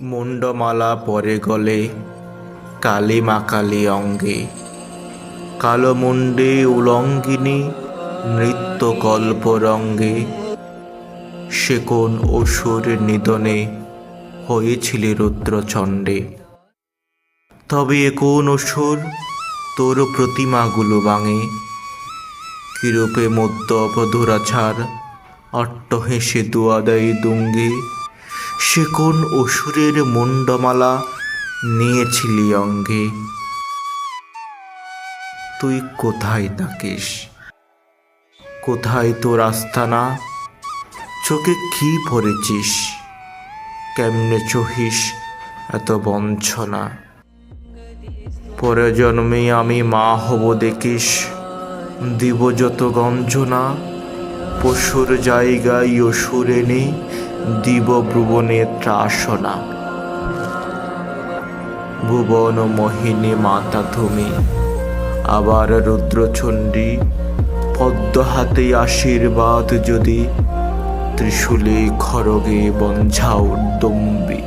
মুন্ডমালা পরে গলে, কালী মাকালি অঙ্গে। কালো মুন্ডে উলঙ্গিনী নৃত্য কল্পরঙ্গে সে কোন অসুর নিদনে হয়েছিলি রুদ্রচণ্ডে? তবে এ কোন অসুর তোর প্রতিমাগুলো বাঙে কিরূপে মধ্য অপধুরাছার অট্ট হেসে দুয়া দেয় দুঙ্গে? সে কোন অসুরের মুন্ডমালা নিয়েছিলি অঙ্গে? তুই কোথায় থাকিস? কোথায় তোর আস্থানা চোখে কি পড়েছিস কেমনে চহিস এত বঞ্চনা? পরে জন্মে আমি মা হব দেখিস, দিব যত গঞ্জনা, পশুর জায়গায় অসুরে এনে দিব ভুবনে ত্রাসনা ভুবন মোহিনী মাতা তুমি আবার রুদ্রচণ্ডী, পদ্ম হাতে আশীর্বাদ যদি, ত্রিশূলে খড়গে বঞ্ঝাও দম্বি